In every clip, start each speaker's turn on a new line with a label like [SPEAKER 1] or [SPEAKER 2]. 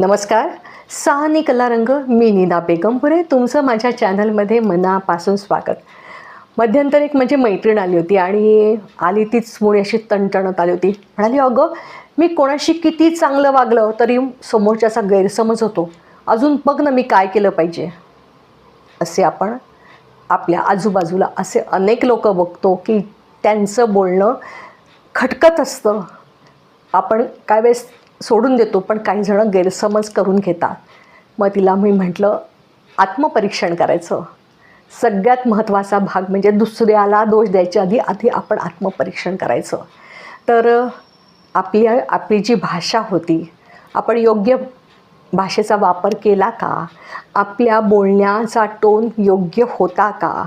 [SPEAKER 1] नमस्कार. सहानी कलारंग मी नीना बेगमपुरे. तुमचं माझ्या चॅनलमध्ये मनापासून स्वागत. मध्यंतर एक म्हणजे मैत्रीण आली होती आणि आली तीच मुळे अशी तणतणत आली होती. म्हणाली अगं मी कोणाशी किती चांगलं वागलं तरी समोरच्याचा गैरसमज होतो. अजून बघ ना मी काय केलं पाहिजे. असे आपण आपल्या आजूबाजूला असे अनेक लोक बघतो की त्यांचं बोलणं खटकत असतं. आपण काय वेळेस सोडून देतो पण काही जणं गैरसमज करून घेतात. मग तिला मी म्हटलं आत्मपरीक्षण करायचं. सगळ्यात महत्त्वाचा भाग म्हणजे दुसऱ्याला दोष द्यायच्या आधी आधी आपण आत्मपरीक्षण करायचं. तर आपली आपली जी भाषा होती आपण योग्य भाषेचा वापर केला का? आपल्या बोलण्याचा टोन योग्य होता का?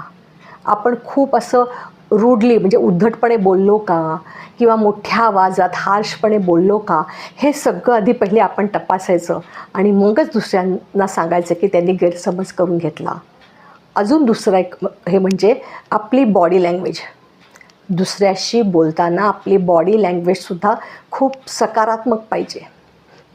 [SPEAKER 1] आपण खूप असं रूडली म्हणजे उद्धटपणे बोललो का? किंवा मोठ्या आवाजात हार्शपणे बोललो का? हे सगळं आधी पहिले आपण तपासायचं. आणि मगच दुसऱ्यांना सांगायचं की त्यांनी गैरसमज करून घेतला. अजून दुसरं एक हे म्हणजे आपली बॉडी लँग्वेज दुसऱ्याशी बोलताना आपली बॉडी लँग्वेजसुद्धा खूप सकारात्मक पाहिजे.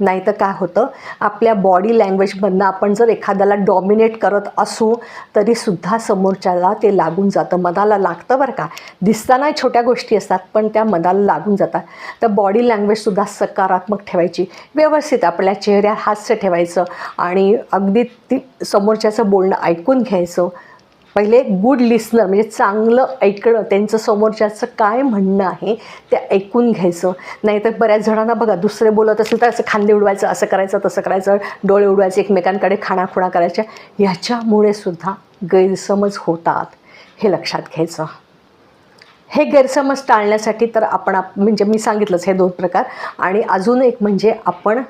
[SPEAKER 1] नाही तर काय होतं? आपल्या बॉडी लँग्वेजमधनं आपण जर एखाद्याला डॉमिनेट करत असू तरीसुद्धा समोरच्याला ते लागून जातं. मनाला लागतं बरं का? दिसताना छोट्या गोष्टी असतात पण त्या मनाला लागून जातात. तर बॉडी लँग्वेजसुद्धा सकारात्मक ठेवायची. व्यवस्थित आपल्या चेहऱ्या हास्य ठेवायचं आणि अगदी ती समोरच्याचं बोलणं ऐकून घ्यायचं. पहिले गुड लिस्नर म्हणजे चांगलं ऐकणं त्यांचं समोरच्याचं काय म्हणणं आहे ते ऐकून घ्यायचं. नाहीतर बऱ्याच जणांना बघा दुसरे बोलत असेल तर असं खांदे उडवायचं असं करायचं तसं करायचं डोळे उडवायचे एकमेकांकडे खाणाखुणा करायच्या. ह्याच्यामुळे सुद्धा गैरसमज होतात. हे लक्षात घ्यायचं. हे गैरसमज टाळण्यासाठी तर आपण आप म्हणजे मी सांगितलंच हे दोन प्रकार. आणि अजून एक म्हणजे आपण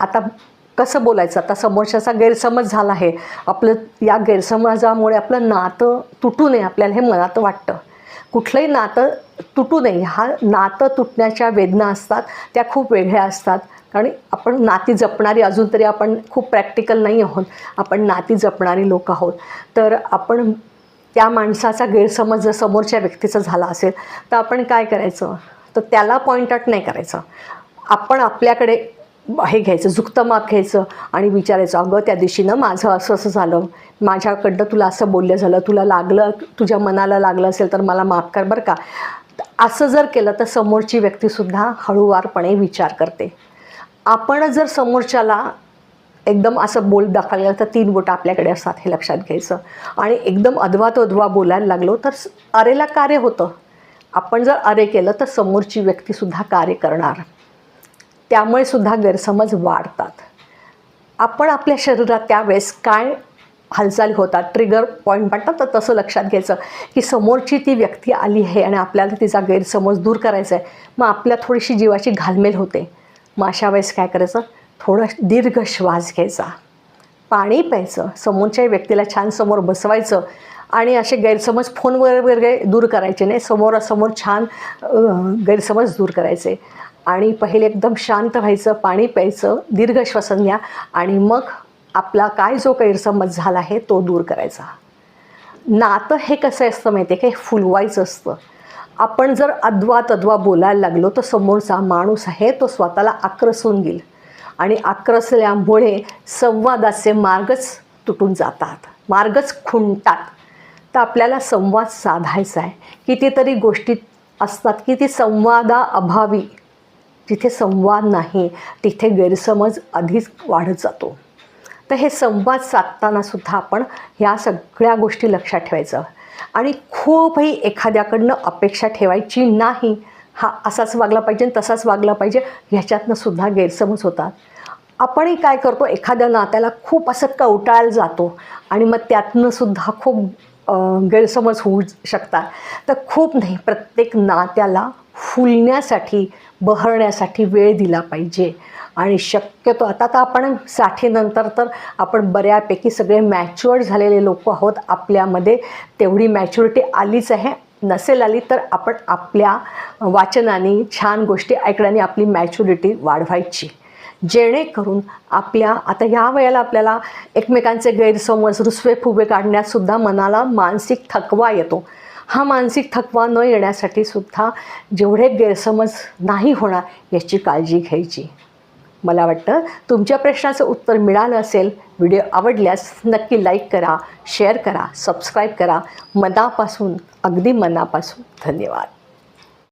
[SPEAKER 1] आता कसं बोलायचं? आता समोरच्याचा गैरसमज झाला आहे. आपलं या गैरसमजामुळे आपलं नातं तुटू नये आपल्याला हे मनात वाटतं. कुठलंही नातं तुटू नये. हा नातं तुटण्याच्या वेदना असतात त्या खूप वेगळ्या असतात. कारण आपण नाती जपणारी अजून तरी आपण खूप प्रॅक्टिकल नाही आहोत. आपण नाती जपणारी लोक आहोत. तर आपण त्या माणसाचा गैरसमज जर समोरच्या व्यक्तीचा झाला असेल तर आपण काय करायचं? तर त्याला पॉईंट आउट नाही करायचं. आपण आपल्याकडे हे घ्यायचं झुकतं माप घ्यायचं आणि विचारायचं अगं त्या दिवशी ना माझं असं असं झालं. माझ्याकडनं तुला असं बोललं झालं. तुला लागलं तुझ्या मनाला लागलं असेल तर मला माफ कर बरं का. असं जर केलं तर समोरची व्यक्तीसुद्धा हळूवारपणे विचार करते. आपण जर समोरच्याला एकदम असं बोल दाखवलं तर तीन बोटं आपल्याकडे असतात हे लक्षात घ्यायचं. आणि एकदम अधवा तो अधवा बोलायला लागलो तर अरेला कार्य होतं. आपण जर अरे केलं तर समोरची व्यक्तीसुद्धा कार्य करणार. त्यामुळे सुद्धा गैरसमज वाढतात. आपण आपल्या शरीरात त्यावेळेस काय हालचाली होतात? ट्रिगर पॉईंट म्हणतात तर तसं लक्षात घ्यायचं की समोरची ती व्यक्ती आली आहे आणि आपल्याला तिचा गैरसमज दूर करायचा आहे. मग आपल्या थोडीशी जीवाची घालमेल होते. मग अशा वेळेस काय करायचं? थोडं दीर्घ श्वास घ्यायचा. पाणी प्यायचं. समोरच्या व्यक्तीला छान समोर बसवायचं आणि असे गैरसमज फोनवर वगैरे दूर करायचे नाही. समोरासमोर छान गैरसमज दूर करायचे. आणि पहिले एकदम शांत व्हायचं पाणी प्यायचं दीर्घ श्वसन घ्या आणि मग आपला काय जो गैरसमज झाला आहे तो दूर करायचा. नातं हे कसं असतं माहिती आहे का? फुलवायचं असतं. आपण जर अद्वा तद्वा बोलायला लागलो तर समोरचा माणूस आहे तो स्वतःला आक्रसून घेईल. आणि आक्रसल्यामुळे संवादाचे मार्गच तुटून जातात मार्गच खुंटतात. तर आपल्याला संवाद साधायचा आहे. कितीतरी गोष्टी असतात की ती संवादाअभावी जिथे संवाद नाही तिथे गैरसमज आधीच वाढत जातो. तर हे संवाद साधताना सुद्धा आपण ह्या सगळ्या गोष्टी लक्षात ठेवायचं. आणि खूपही एखाद्याकडनं अपेक्षा ठेवायची नाही. हा असाच वागला पाहिजे आणि तसाच वागला पाहिजे ह्याच्यातनं सुद्धा गैरसमज होतात. आपणही काय करतो एखाद्या नात्याला खूप असं कवटाळ जातो आणि मग त्यातनं सुद्धा खूप गैरसमज होऊ शकतात. तर खूप नाही प्रत्येक नात्याला फुलण्यासाठी बहरण्यासाठी वेळ दिला पाहिजे. आणि शक्यतो आता तर आपण साठीनंतर तर आपण बऱ्यापैकी सगळे मॅच्युअर्ड झालेले लोक आहोत. आपल्यामध्ये तेवढी मॅच्युरिटी आलीच आहे. नसेल आली तर आपण आपल्या वाचनाने छान गोष्टी ऐकण्याने आपली मॅच्युरिटी वाढवायची. जेणेकरून आपल्या आता ह्या वेळेला आपल्याला एकमेकांचे गैरसमज रुसवे फुगे काढण्यातसुद्धा मनाला मानसिक थकवा येतो. हा मानसिक थकवा न येण्यासाठी सुद्धा जेवढे गैरसमज नाही होणार याची काळजी घ्यायची. मला वाटतं तुमच्या प्रश्नाचं उत्तर मिळालं असेल व्हिडिओ आवडल्यास नक्की लाईक करा शेअर करा सबस्क्राईब करा. मनापासून अगदी मनापासून धन्यवाद.